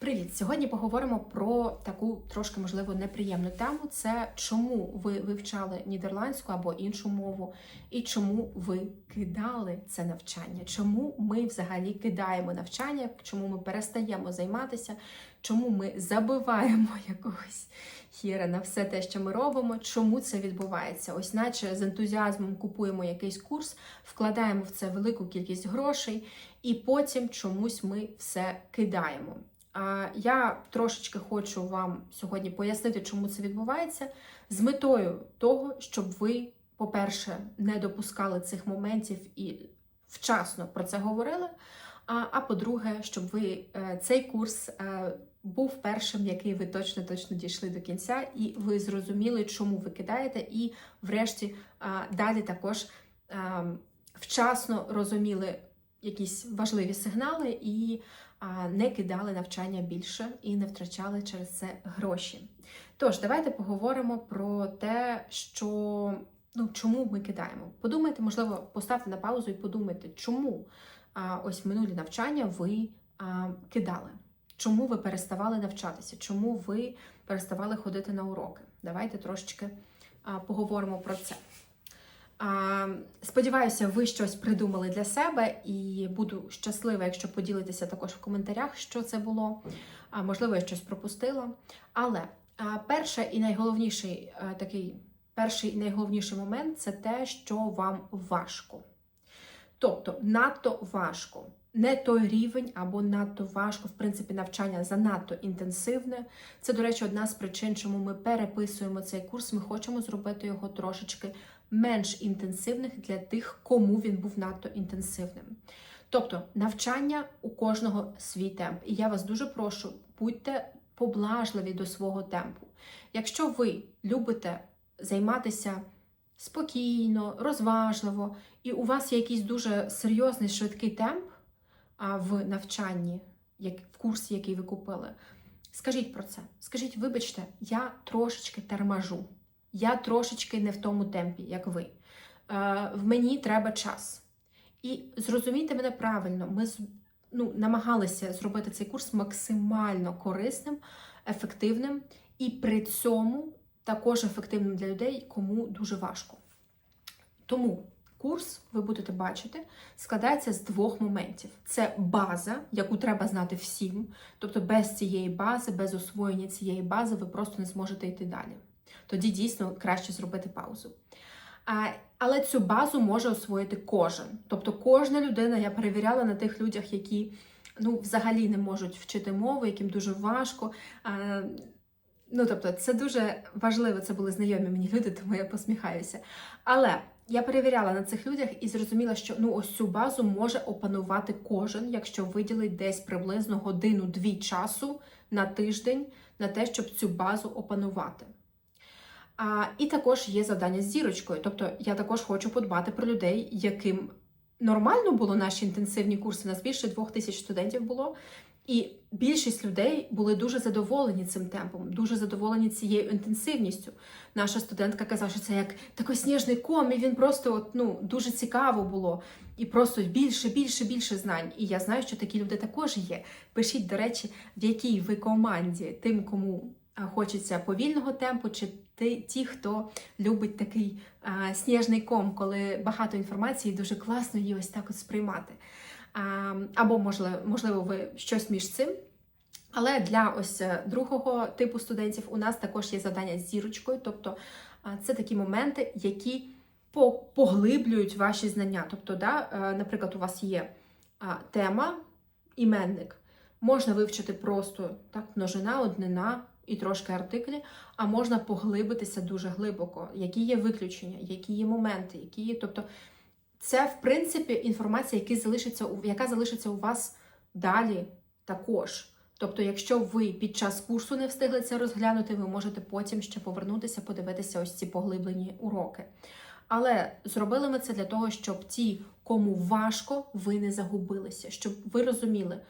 Привіт! Сьогодні поговоримо про таку трошки можливо неприємну тему: це чому ви вивчали нідерландську або іншу мову, і чому ви кидали це навчання? Чому ми взагалі кидаємо навчання? Чому ми перестаємо займатися? Чому ми забиваємо якогось хіра на все те, що ми робимо? Чому це відбувається? Ось, наче з ентузіазмом купуємо якийсь курс, вкладаємо в це велику кількість грошей, і потім чомусь ми все кидаємо. Я трошечки хочу вам сьогодні пояснити, чому це відбувається, з метою того, щоб ви, по-перше, не допускали цих моментів і вчасно про це говорили. А, а по-друге, щоб ви е, цей курс е, був першим, який ви точно точно дійшли до кінця, і ви зрозуміли, чому ви кидаєте, і, врешті, далі також е, вчасно розуміли якісь важливі сигнали і не кидали навчання більше і не втрачали через це гроші. Тож, давайте поговоримо про те, що ну, чому ми кидаємо. Подумайте, можливо, поставте на паузу і подумайте, чому ось минулі навчання ви кидали. Чому ви переставали навчатися? Чому ви переставали ходити на уроки? Давайте трошечки поговоримо про це. Сподіваюся, ви щось придумали для себе, і буду щаслива, якщо поділитеся також в коментарях, що це було. Можливо, я щось пропустила. Але а, перше і найголовніший такий перший і найголовніший момент це те, що вам важко. Тобто надто важко. Не той рівень або надто важко, в принципі, навчання занадто інтенсивне. Це, до речі, одна з причин, чому ми переписуємо цей курс. Ми хочемо зробити його трошечки менш інтенсивних для тих, кому він був надто інтенсивним. Тобто навчання у кожного свій темп. І я вас дуже прошу, будьте поблажливі до свого темпу. Якщо ви любите займатися спокійно, розважливо, і у вас є якийсь дуже серйозний швидкий темп в навчанні, в курсі, який ви купили, скажіть про це. Скажіть, вибачте, я трошечки термажу. Я трошечки не в тому темпі, як ви. Е, в мені треба час. І зрозумійте мене правильно, ми ну, намагалися зробити цей курс максимально корисним, ефективним і при цьому також ефективним для людей, кому дуже важко. Тому курс, ви будете бачити, складається з двох моментів: це база, яку треба знати всім. Тобто, без цієї бази, без освоєння цієї бази, ви просто не зможете йти далі тоді дійсно краще зробити паузу. А, Але цю базу може освоїти кожен. Тобто кожна людина, я перевіряла на тих людях, які ну, взагалі не можуть вчити мову, яким дуже важко. А, Ну, тобто, це дуже важливо, це були знайомі мені люди, тому я посміхаюся. Але я перевіряла на цих людях і зрозуміла, що ну ось цю базу може опанувати кожен, якщо виділить десь приблизно годину-дві часу на тиждень на те, щоб цю базу опанувати. А, І також є завдання з зірочкою. Тобто я також хочу подбати про людей, яким нормально було наші інтенсивні курси. Нас більше двох тисяч студентів було. І більшість людей були дуже задоволені цим темпом, дуже задоволені цією інтенсивністю. Наша студентка казала, що це як такий сніжний ком, і він просто от, ну, дуже цікаво було. І просто більше, більше, більше знань. І я знаю, що такі люди також є. Пишіть, до речі, в якій ви команді тим, кому хочеться повільного темпу, чи ті, хто любить такий а, сніжний ком, коли багато інформації дуже класно її ось так от сприймати. Або, можливо, можливо, ви щось між цим. Але для ось е, другого типу студентів у нас також є завдання з зірочкою, тобто це такі моменти, які поглиблюють ваші знання. Тобто, да, е, наприклад, у вас є тема, іменник, можна вивчити просто так, множина, однина, і трошки артиклі, а можна поглибитися дуже глибоко, які є виключення, які є моменти, які є. Тобто це, в принципі, інформація, яка залишиться, яка залишиться у вас далі також. Тобто, якщо ви під час курсу не встигли це розглянути, ви можете потім ще повернутися, подивитися ось ці поглиблені уроки. Але зробили ми це для того, щоб ті, кому важко, ви не загубилися, щоб ви розуміли.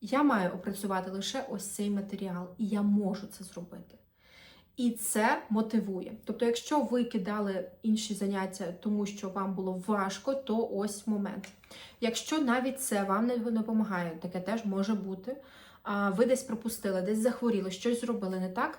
Я маю опрацювати лише ось цей матеріал, і я можу це зробити. І це мотивує. Тобто, якщо ви кидали інші заняття, тому що вам було важко, то ось момент. Якщо навіть це вам не допомагає, таке теж може бути. А ви десь пропустили, десь захворіли, щось зробили не так.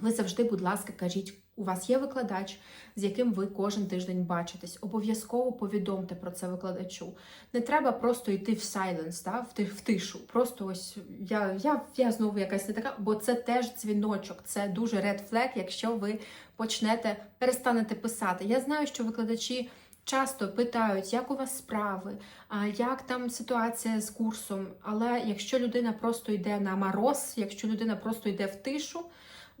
Ви завжди, будь ласка, кажіть, у вас є викладач, з яким ви кожен тиждень бачитесь. Обов'язково повідомте про це викладачу. Не треба просто йти в сайленс, да, в, тишу. Просто ось я, я, я знову якась не така, бо це теж дзвіночок, це дуже red flag, якщо ви почнете перестанете писати. Я знаю, що викладачі. Часто питають, як у вас справи, як там ситуація з курсом. Але якщо людина просто йде на мороз, якщо людина просто йде в тишу,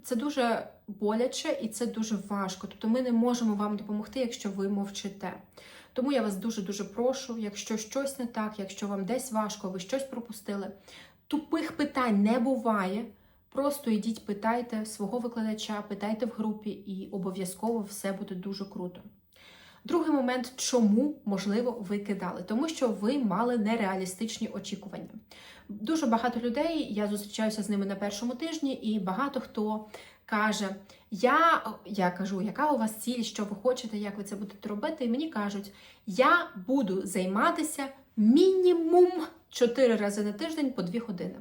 це дуже боляче і це дуже важко. Тобто ми не можемо вам допомогти, якщо ви мовчите. Тому я вас дуже-дуже прошу, якщо щось не так, якщо вам десь важко, ви щось пропустили, тупих питань не буває. Просто йдіть, питайте свого викладача, питайте в групі, і обов'язково все буде дуже круто. Другий момент, чому можливо ви кидали? Тому що ви мали нереалістичні очікування. Дуже багато людей, я зустрічаюся з ними на першому тижні, і багато хто каже: Я, я кажу, яка у вас ціль, що ви хочете, як ви це будете робити? І мені кажуть, я буду займатися мінімум 4 рази на тиждень по 2 години.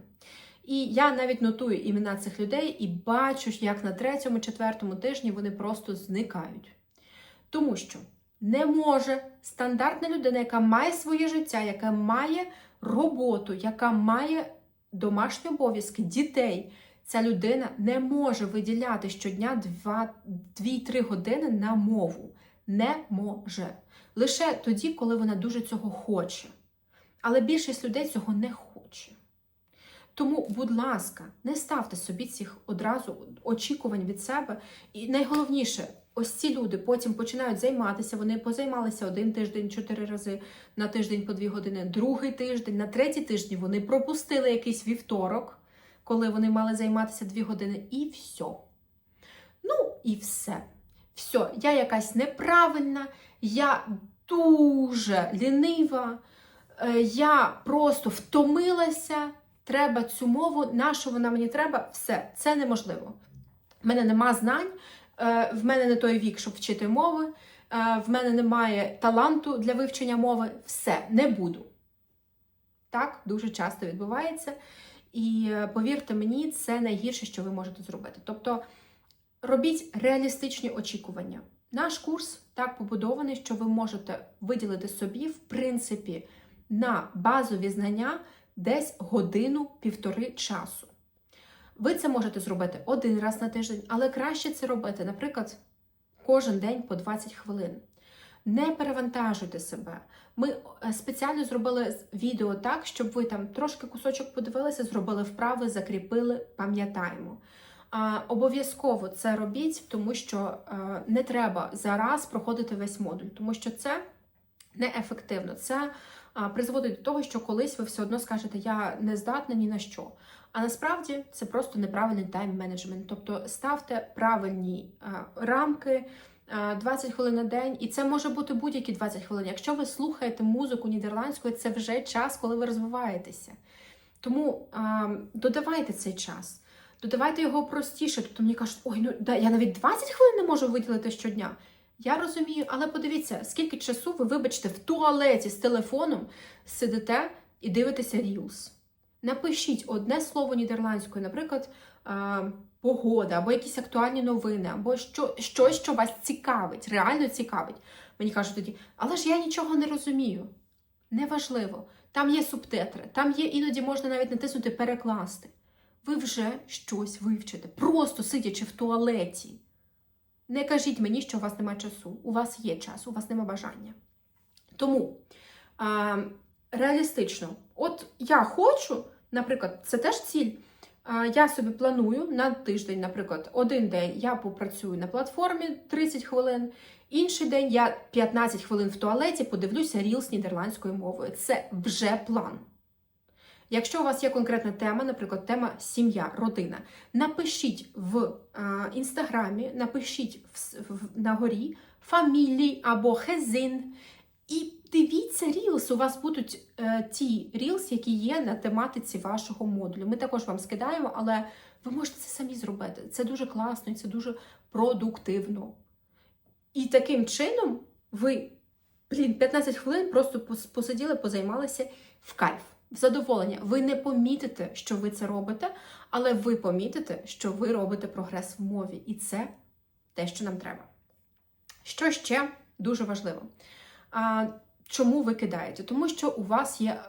І я навіть нотую імена цих людей і бачу, як на третьому, четвертому тижні вони просто зникають. Тому що не може стандартна людина, яка має своє життя, яка має роботу, яка має домашні обов'язки, дітей. Ця людина не може виділяти щодня 2-3 години на мову. Не може. Лише тоді, коли вона дуже цього хоче. Але більшість людей цього не хоче. Тому, будь ласка, не ставте собі цих одразу очікувань від себе. І найголовніше, ось ці люди потім починають займатися. Вони позаймалися один тиждень, чотири рази на тиждень по дві години, другий тиждень, на третій тижні вони пропустили якийсь вівторок, коли вони мали займатися дві години, і все. Ну, і все. Все, я якась неправильна, я дуже лінива, е, я просто втомилася. Треба цю мову, на що вона мені треба, все, це неможливо. В мене нема знань, в мене не той вік, щоб вчити мови, е, в мене немає таланту для вивчення мови, все, не буду. Так, дуже часто відбувається. І е, повірте мені, це найгірше, що ви можете зробити. Тобто робіть реалістичні очікування. Наш курс так побудований, що ви можете виділити собі, в принципі, на базові знання десь годину-півтори часу. Ви це можете зробити один раз на тиждень, але краще це робити, наприклад, кожен день по 20 хвилин. Не перевантажуйте себе. Ми е, спеціально зробили відео так, щоб ви там трошки кусочок подивилися, зробили вправи, закріпили, пам'ятаємо. А, Обов'язково це робіть, тому що е, не треба зараз проходити весь модуль, тому що це неефективно. Це а, призводить до того, що колись ви все одно скажете, я не здатна ні на що. А насправді це просто неправильний тайм-менеджмент. Тобто ставте правильні а, рамки. 20 хвилин на день, і це може бути будь-які 20 хвилин. Якщо ви слухаєте музику нідерландською, це вже час, коли ви розвиваєтеся. Тому а, додавайте цей час, додавайте його простіше. Тобто мені кажуть, ой, ну да, я навіть 20 хвилин не можу виділити щодня. Я розумію, але подивіться, скільки часу ви, вибачте, в туалеті з телефоном сидите і дивитеся Reels. Напишіть одне слово нідерландською, наприклад, е, погода, або якісь актуальні новини, або що, щось, що вас цікавить, реально цікавить. Мені кажуть тоді, але ж я нічого не розумію. Неважливо. Там є субтитри, там є іноді можна навіть натиснути перекласти. Ви вже щось вивчите, просто сидячи в туалеті. Не кажіть мені, що у вас немає часу. У вас є час, у вас немає бажання. Тому а, реалістично, от я хочу, наприклад, це теж ціль. Я собі планую на тиждень, наприклад, один день я попрацюю на платформі 30 хвилин, інший день я 15 хвилин в туалеті подивлюся рілс нідерландською мовою. Це вже план. Якщо у вас є конкретна тема, наприклад, тема сім'я, родина, напишіть в а, інстаграмі, напишіть в, в, на горі фамілії або хезин, У вас будуть е, ті Reels, які є на тематиці вашого модулю. Ми також вам скидаємо, але ви можете це самі зробити. Це дуже класно і це дуже продуктивно. І таким чином ви, блін, 15 хвилин просто посиділи, позаймалися в кайф, в задоволення. Ви не помітите, що ви це робите, але ви помітите, що ви робите прогрес в мові. І це те, що нам треба. Що ще дуже важливо? Чому ви кидаєте? Тому що у вас є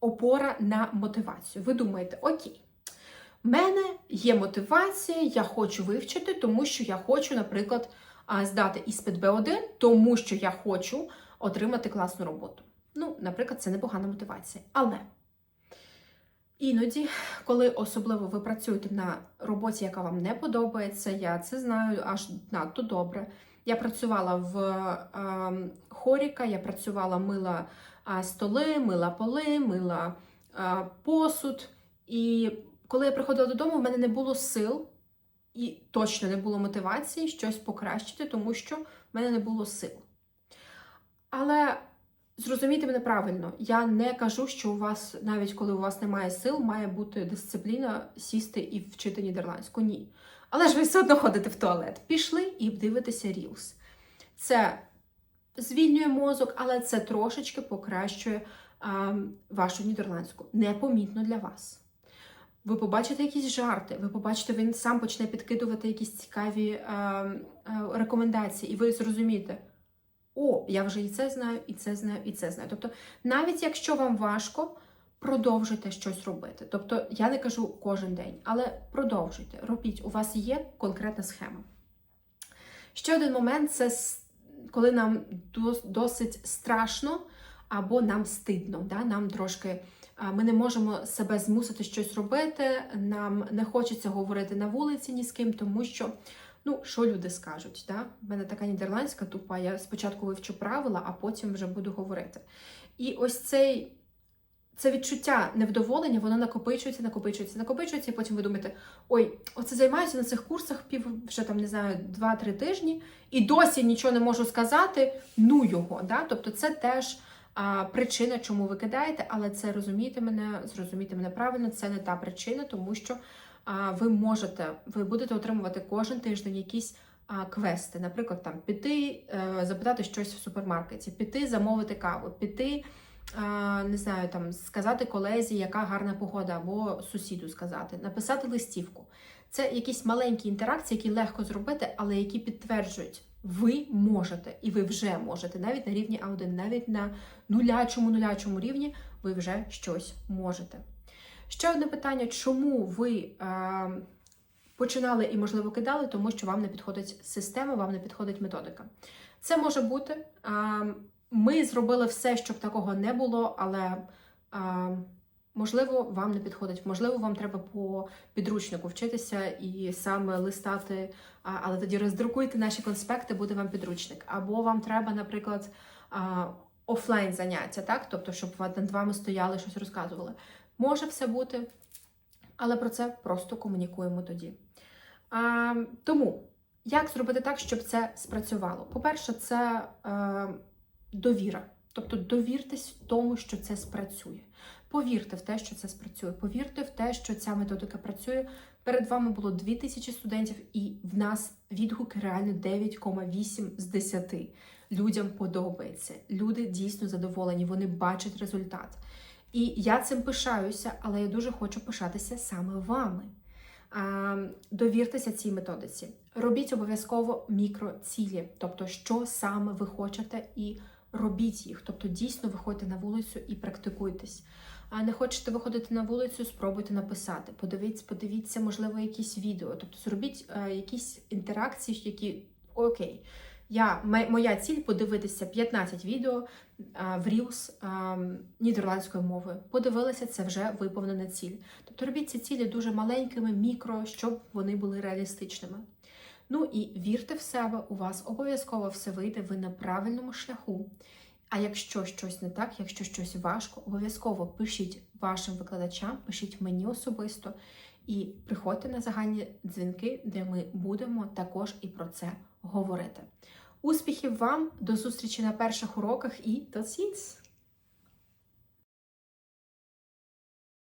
опора на мотивацію. Ви думаєте, окей, в мене є мотивація, я хочу вивчити, тому що я хочу, наприклад, здати іспит Б1, тому що я хочу отримати класну роботу. Ну, наприклад, це непогана мотивація. Але іноді, коли особливо ви працюєте на роботі, яка вам не подобається, я це знаю аж надто добре. Я працювала в е, хоріка, я працювала мила а, столи, мила поли, мила а, посуд. І коли я приходила додому, в мене не було сил і точно не було мотивації щось покращити, тому що в мене не було сил. Але зрозумійте мене правильно, я не кажу, що у вас, навіть коли у вас немає сил, має бути дисципліна сісти і вчити нідерландську. Ні. Але ж ви все одно ходите в туалет. Пішли і дивитеся Reels. Це звільнює мозок, але це трошечки покращує а, вашу нідерландську. Непомітно для вас. Ви побачите якісь жарти, ви побачите, він сам почне підкидувати якісь цікаві а, а, рекомендації, і ви зрозумієте, о, я вже і це знаю, і це знаю, і це знаю. Тобто, навіть якщо вам важко, продовжуйте щось робити. Тобто, я не кажу кожен день, але продовжуйте, робіть. У вас є конкретна схема. Ще один момент це коли нам досить страшно або нам стидно. Да? Нам трошки ми не можемо себе змусити щось робити, нам не хочеться говорити на вулиці ні з ким, тому що. Ну, що люди скажуть? Да? В мене така нідерландська тупа. Я спочатку вивчу правила, а потім вже буду говорити. І ось цей, це відчуття невдоволення, воно накопичується, накопичується, накопичується, і потім ви думаєте, ой, оце займаюся на цих курсах пів вже там не знаю, 2-3 тижні, і досі нічого не можу сказати. Ну його. Да? Тобто, це теж а, причина, чому ви кидаєте, але це розумієте мене, зрозумійте мене правильно, це не та причина, тому що ви можете, ви будете отримувати кожен тиждень якісь квести. Наприклад, там піти, е, запитати щось в супермаркеті, піти замовити каву, піти. Не знаю, там сказати колезі, яка гарна погода, або сусіду сказати, написати листівку. Це якісь маленькі інтеракції, які легко зробити, але які підтверджують, ви можете, і ви вже можете, навіть на рівні А1, навіть на нулячому нулячому рівні ви вже щось можете. Ще одне питання: чому ви е, починали і, можливо, кидали, тому що вам не підходить система, вам не підходить методика. Це може бути. Е, ми зробили все, щоб такого не було, але е, можливо вам не підходить. Можливо, вам треба по підручнику вчитися і саме листати, але тоді роздрукуйте наші конспекти, буде вам підручник. Або вам треба, наприклад, а, офлайн заняття, так? Тобто, щоб над вами стояли, щось розказували. Може все бути, але про це просто комунікуємо тоді. А, тому, як зробити так, щоб це спрацювало? По-перше, це е, довіра. Тобто довіртесь тому, що це спрацює. Повірте в те, що це спрацює. Повірте в те, що ця методика працює. Перед вами було 2000 студентів, і в нас відгуки реально 9,8 з 10. Людям подобається. Люди дійсно задоволені, вони бачать результат. І я цим пишаюся, але я дуже хочу пишатися саме вами. Довіртеся цій методиці. Робіть обов'язково мікроцілі, тобто, що саме ви хочете, і робіть їх. Тобто, дійсно виходьте на вулицю і практикуйтесь. А не хочете виходити на вулицю, спробуйте написати. Подивіться, подивіться, можливо, якісь відео. Тобто, зробіть е, якісь інтеракції, які окей. Я, моя ціль подивитися 15 відео в Reels нідерландською мовою. Подивилися, це вже виповнена ціль. Тобто робіть ці цілі дуже маленькими, мікро, щоб вони були реалістичними. Ну і вірте в себе, у вас обов'язково все вийде, ви на правильному шляху. А якщо щось не так, якщо щось важко, обов'язково пишіть вашим викладачам, пишіть мені особисто і приходьте на загальні дзвінки, де ми будемо також і про це говорити. Успіхів вам, до зустрічі на перших уроках і до ziens!